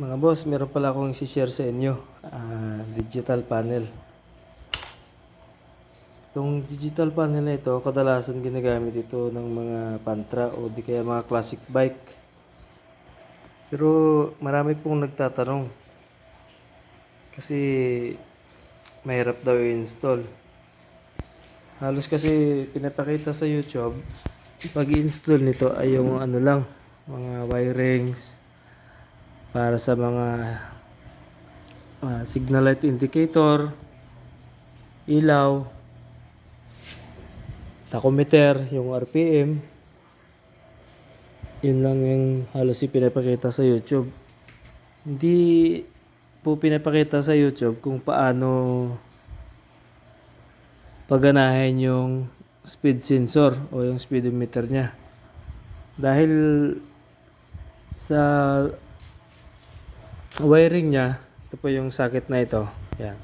Mga boss, meron pala akong i-share sa inyo. Ah, digital panel. Itong digital panel na ito, kadalasan ginagamit ito ng mga pantra o di kaya mga classic bike. Pero marami pong nagtatanong. Kasi mahirap daw i-install. Halos kasi pinapakita sa YouTube, pag i-install nito ay yung ano lang, mga wirings, para sa mga ah, signal light indicator, ilaw, tachometer, yung RPM. Yun lang yung halos pinapakita sa YouTube. Hindi po pinapakita sa YouTube kung paano paganahin yung speed sensor o yung speedometer niya. Dahil sa wiring niya, ito po yung socket na ito. Yan.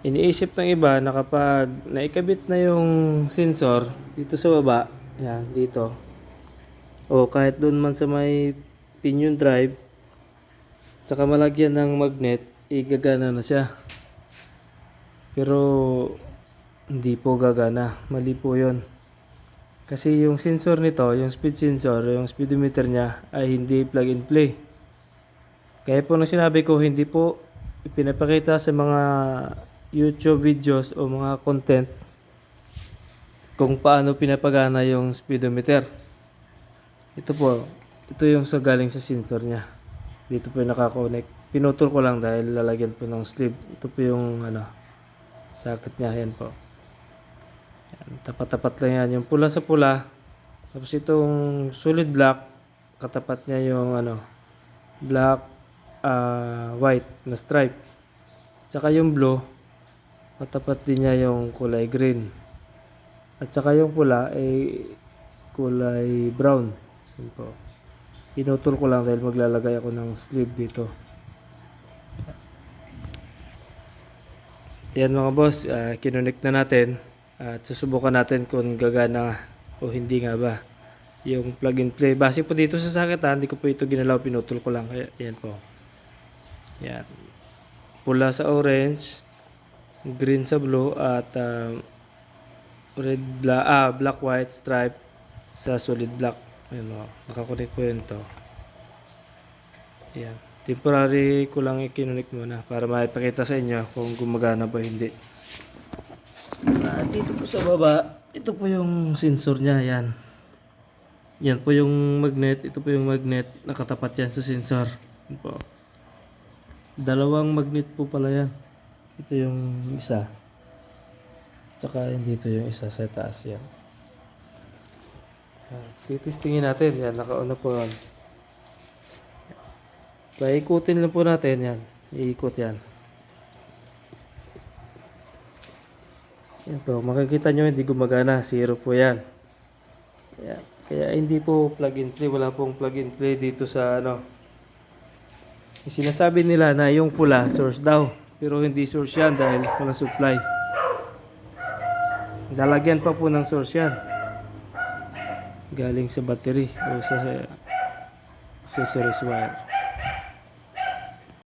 Iniisip ng iba na kapag naikabit na yung sensor dito sa baba, yan, dito. O kahit doon man sa may pinion drive, tsaka malagyan ng magnet, igagana na siya. Pero hindi po gagana. Mali po yon. Kasi yung sensor nito, yung speed sensor, yung speedometer niya ay hindi plug and play. Kaya po nung sinabi ko, hindi po ipinapakita sa mga YouTube videos o mga content kung paano pinapagana yung speedometer. Ito po, ito yung sa galing sa sensor niya. Dito po yung nakakonect. Pinutol ko lang dahil lalagyan po ng sleeve. Ito po yung ano, socket niya. Yan po. Tapat-tapat lang yan. Yung pula sa pula. Tapos itong solid black, katapat niya yung ano, black, ah, white na stripe. Tsaka yung blue, katapat din niya yung kulay green. At saka yung pula ay kulay brown. Yan po. Pinutol ko lang dahil maglalagay ako ng sleeve dito. Yan mga boss, uh, kinonect na natin at susubukan natin kung gagana o hindi nga ba yung plug and play. Base po dito sa socket ha, hindi ko po ito ginalaw, pinutol ko lang. Kaya yan po. Yan. Pula sa orange, green sa blue at um, red black, ah, black white stripe sa solid black. Ayan o, nakakonect po yun to. Yan. Temporary ko lang ikinunik muna para maipakita sa inyo kung gumagana ba hindi. At dito po sa baba, ito po yung sensor niya, yan. Yan po yung magnet, ito po yung magnet, nakatapat yan sa sensor. Yan po. Dalawang magnet po pala yan. Ito yung isa. Tsaka yung dito yung isa sa taas yan. Ah, Titistingin natin, yan, nakauna po yan. Paikutin lang po natin yan. Iikot yan. Yan po, makikita nyo hindi gumagana. Zero po yan. Kaya, kaya hindi po plug and play. Wala pong plug and play dito sa ano. Sinasabi nila na yung pula source daw. Pero hindi source yan dahil walang supply. Lalagyan pa po ng source yan. Galing sa battery o sa, series wire.